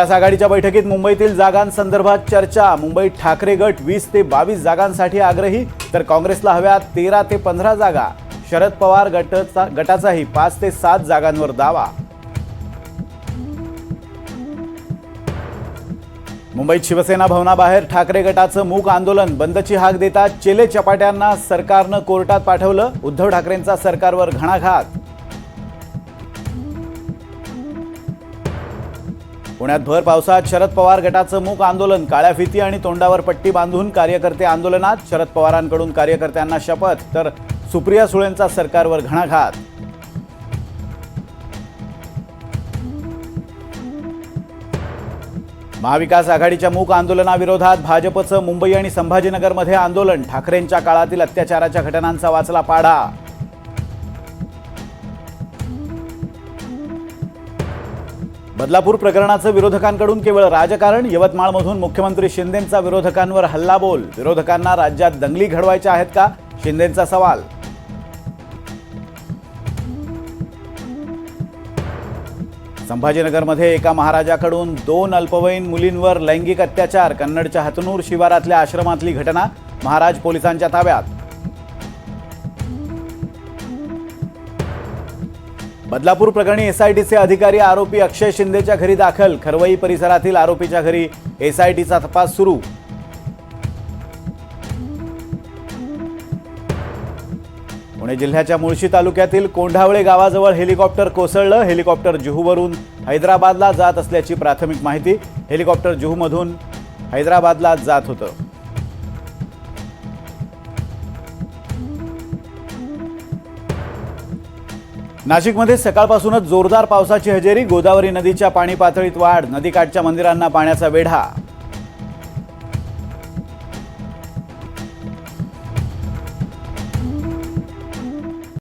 विकास आघाडीच्या बैठकीत मुंबईतील जागांसंदर्भात चर्चा. मुंबईत ठाकरे गट वीस ते बावीस जागांसाठी आग्रही. तर काँग्रेसला हव्या तेरा ते पंधरा जागा. शरद पवार गटाचा गटाचाही पाच ते सात जागांवर दावा. मुंबईत शिवसेना भवनाबाहेर ठाकरे गटाचं मूक आंदोलन. बंदची हाक देता चेले चपाट्यांना सरकारनं कोर्टात पाठवलं. उद्धव ठाकरेंचा सरकारवर घणाघात. पुण्यात भर पावसात शरद पवार गटाचं मूक आंदोलन काळ्या फिती आणि तोंडावर पट्टी बांधून कार्यकर्ते आंदोलनात शरद पवारांकडून कार्यकर्त्यांना शपथ तर सुप्रिया सुळेंचा सरकारवर घणाघात. महाविकास आघाडीच्या मूक आंदोलनाविरोधात भाजपचं मुंबई आणि संभाजीनगरमध्ये आंदोलन ठाकरेंच्या काळातील अत्याचाराच्या घटनांचा वाचला पाढा बदलापूर प्रकरणाचं विरोधकांकडून केवळ राजकारण यवतमाळमधून मुख्यमंत्री शिंदेंचा विरोधकांवर हल्लाबोल. विरोधकांना राज्यात दंगली घडवायच्या आहेत का? शिंदेंचा सवाल. संभाजीनगरमध्ये एका महाराजाकडून दोन अल्पवयीन मुलींवर लैंगिक अत्याचार कन्नडच्या हतनूर शिवारातल्या आश्रमातली घटना महाराज पोलिसांच्या ताब्यात. बदलापूर प्रकरणी एसआयटीचे अधिकारी आरोपी अक्षय शिंदेच्या घरी दाखल. खरवई परिसरातील आरोपीच्या घरी एसआयटीचा तपास सुरू. पुणे जिल्ह्याच्या मुळशी तालुक्यातील कोंढावळे गावाजवळ हेलिकॉप्टर कोसळलं. हेलिकॉप्टर जुहूवरून हैदराबादला जात असल्याची प्राथमिक माहिती. हेलिकॉप्टर जुहूमधून हैदराबादला जात होतं. नाशिकमध्ये सकाळपासूनच जोरदार पावसाची हजेरी गोदावरी नदीच्या पाणी पातळीत वाढ नदीकाठच्या मंदिरांना पाण्याचा वेढा